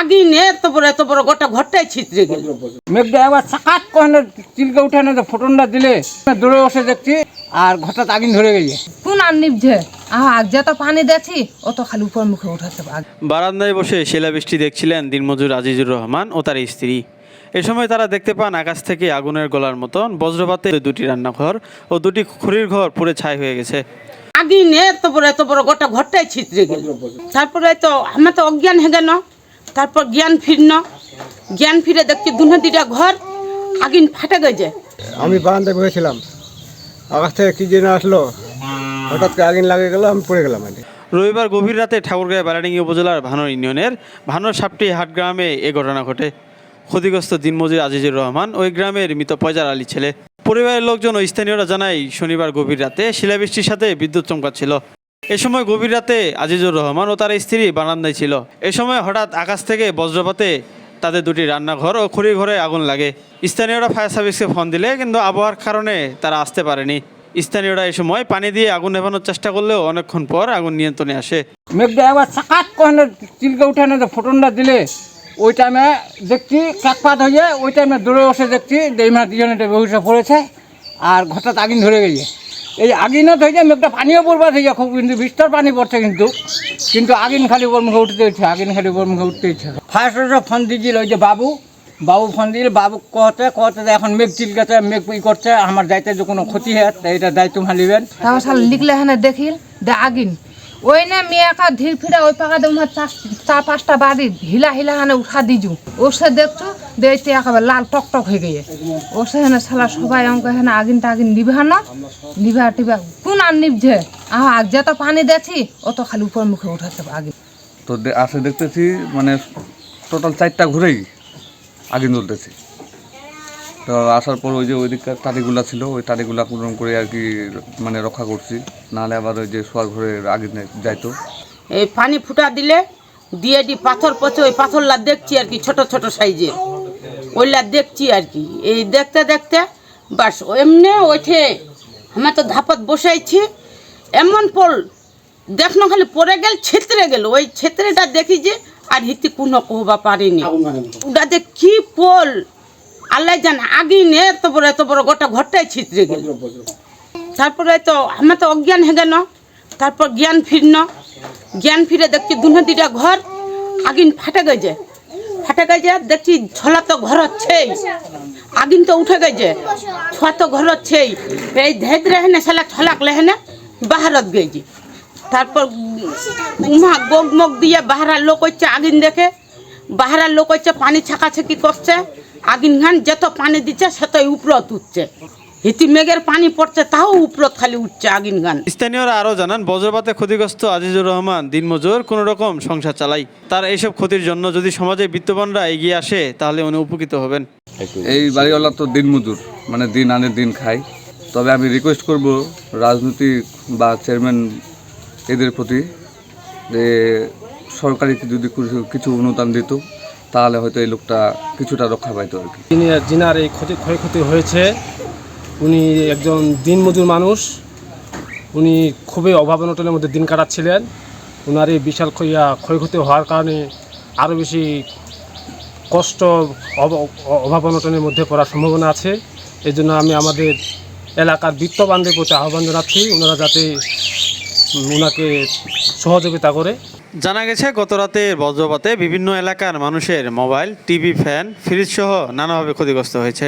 এত বড় এত বড় গোটা ঘরটাই ছিতরে গেল। মেঘটা একবার সাকাত করে চিলকে উঠে না ফোটনটা দিলে? দূরে বসে দেখছি আর ঘরটা আগুন ধরে গেছে। কোন আর নিভছে? আগ পানি দেখছি অত খালি উপর মুখে উঠাচ্ছে বারান্দায় বসে শিলাবৃষ্টি দেখছিলেন দিনমজুর আজিজুর রহমান ও তার স্ত্রী। এ সময় তারা দেখতে পান আকাশ থেকে আগুনের গলার মতন বজ্রপাতে দুটি রান্নাঘর ও দুটি খড়ির ঘর পুড়ে ছাই হয়ে গেছে। আগুনে এত বড় এত বড় গোটা ঘরটাই ছিতরে গেল। তারপরে তো আমার তো অজ্ঞান হয়ে গেল। তারপর জ্ঞান ফিরন জ্ঞান ফিরে দেখছি দুনো দুটা ঘর আগুন ফাটে গেছে। আমি বারান্দায় বসেছিলাম। আকাশ থেকে কি যেন আসলো হঠাৎ করে আগুন লাগে গেল আমি পড়ে গেলাম রবিবার গভীর রাতে ঠাকুরগাঁও বারাডিঙ্গি উপজেলার ভানোর ইউনিয়নের ভানোর সাপটি হাট গ্রামে এ ঘটনা ঘটে। ক্ষতিগ্রস্ত দিনমজুর আজিজুর রহমান ওই গ্রামের মৃত পয়জার আলী ছেলে। পরিবারের লোকজন ও স্থানীয়রা জানায় শনিবার গভীর রাতে শিলাবৃষ্টির সাথে বিদ্যুৎ চমকাচ্ছিল। এ সময় গভীর রাতে আজিজুর রহমান ও তার স্ত্রী বারান্দায় ছিল। এ সময় হঠাৎ আকাশ থেকে বজ্রপাতে তাদের দুটি রান্নাঘর ও খড়ি ঘরে আগুন লাগে। স্থানীয়রা ফায়ার সার্ভিসকে ফোন দিলে কিন্তু আবহাওয়ার কারণে তারা আসতে পারেনি। স্থানীয়রা এই সময় পানি দিয়ে আগুন নেভানোর চেষ্টা করলেও অনেকক্ষণ পর আগুন নিয়ন্ত্রণে আসে। মেঘটা চিলকে উঠে না ফোটনটা দিলে। ওই টাইমে দেখছি কাকপাত হয়ে ওই টাইমে দূরে বসে দেখছি দেইমা দুজনে বসে পড়েছে, আর ঘরটা আগুন ধরে গেছে। এই আগিন থেকে একটা পানিও পড়বা থেকে খুব কিন্তু বিস্তর পানি পড়ছে কিন্তু। কিন্তু আগিন খালি ওর মুখে উঠতে ইচ্ছে আগিন খালি ওর মুখে উঠতে ইচ্ছে ফার্স্ট ফোন দিয়েছিল ওই যে বাবু বাবু ফোন দিল বাবু কহতে যে এখন মেঘ চিলকাতে মেঘ ই করছে আমার দায়িত্বে যে কোনো ক্ষতি হয় এটা দায়িত্ব তারপর সাল লিখলে হ্যাঁ দেখিল দে আগিন। ওই না মেয়ে একা ধীর ফিরে ওই পাকা দে উহার চার পাঁচটা বাড়ি হিলা হিলা হানে উঠা দিজু। ওর সে দেখছ, দেখতে একেবারে লাল টক টক হয়ে গিয়ে। ওর সে হেনে শালা সবাই অঙ্ক হেনে আগুন টাগিন নিভানো নিভা টিভা কোন আর নিভছে আহ আগ যত পানি দেখছি, অত খালি উপর মুখে উঠাতে আগুন। তো আসে দেখতেছি মানে টোটাল চারটা ঘুরেই আগুন জ্বলতেছে তো আসার পর ওই যে ওই দিককার তারিগুলা ছিল ওই তারিগুলা পূরণ করে আর কি মানে রক্ষা করছি। নাহলে আবার ওই যে শোয়ার ঘরে আগুনে যাইতো। এই পানি ফুটা দিলে দিয়ে দি পাথর পচে ওই পাথরলা দেখছি আর কি ছোট ছোট সাইজের। ওইলা দেখছি আর কি। এই দেখতে দেখতে বাস এমনি ওইঠে আমি তো ধাপত বসাইছি। এমন পল দেখনো খালি পড়ে গেল ছেত্রে গেল। ওই ছেত্রেটা দেখি যে আর হিতি কোনো কহবা পারিনি। ওটা যে কি পোল! আল্লাহ জান আগুনে এত বড় এত বড় গোটা ঘরটাই ছিতরে গেল। তারপরে তো আমি তো অজ্ঞান হয়ে গেল তারপর জ্ঞান ফিরন জ্ঞান ফিরে দেখছি দুনো দুটা ঘর আগিন ফাটে গেছে। ফাটে গেছে দেখছি ছলা তো ঘর হচ্ছেই আগুন তো উঠে গেছে। ছোয়া তো ঘর হচ্ছেই এই ধেদ রেহেনে সালা ছলাক লেহেনে বাহারত গেছি। তারপর উমা গোগ মগ দিয়ে বাহারার লোক হচ্ছে আগিন দেখে। বাহারার লোক হচ্ছে পানি ছাকাছাকি করছে। আগুন খান যত পানি দিচ্ছে সেতই উপরত উঠছে। হিতি মেঘের পানি পড়ছে তাও উপরত খালি উঠছে আগুন গান স্থানীয়রা আরও জানান বজ্রপাতে ক্ষতিগ্রস্ত আজিজুর রহমান দিনমজুর কোনো রকম সংসার চালাই। তার এইসব ক্ষতির জন্য যদি সমাজে বিত্তবানরা এগিয়ে আসে তাহলে উনি উপকৃত হবেন। এই বাড়িওয়ালা তো দিনমজুর মানে দিন আনে দিন খায়। তবে আমি রিকোয়েস্ট করব রাজনৈতিক বা চেয়ারম্যান এদের প্রতি যে সরকারি যদি কিছু অনুদান দিত। তাহলে হয়তো এই লোকটা কিছুটা রক্ষা পাইতো আর কি। যিনি যিনার এই ক্ষতি ক্ষয়ক্ষতি হয়েছে, উনি একজন দিনমজুর মানুষ। উনি খুবই অভাব অনটনের মধ্যে দিন কাটাচ্ছিলেন। ওনার এই বিশাল ক্ষয়- ক্ষয়ক্ষতি হওয়ার কারণে আরও বেশি কষ্ট, অব- অভাব অনটনের মধ্যে পড়ার সম্ভাবনা আছে। এই জন্য আমি আমাদের এলাকার বিত্তবানদের প্রতি আহ্বান জানাচ্ছি ওনারা যাতে ওনাকে সহযোগিতা করে। জানা গেছে গত রাতে বজ্রপাতে বিভিন্ন এলাকার মানুষের মোবাইল, টিভি, ফ্যান, ফ্রিজ সহ নানাভাবে ক্ষতিগ্রস্ত হয়েছে।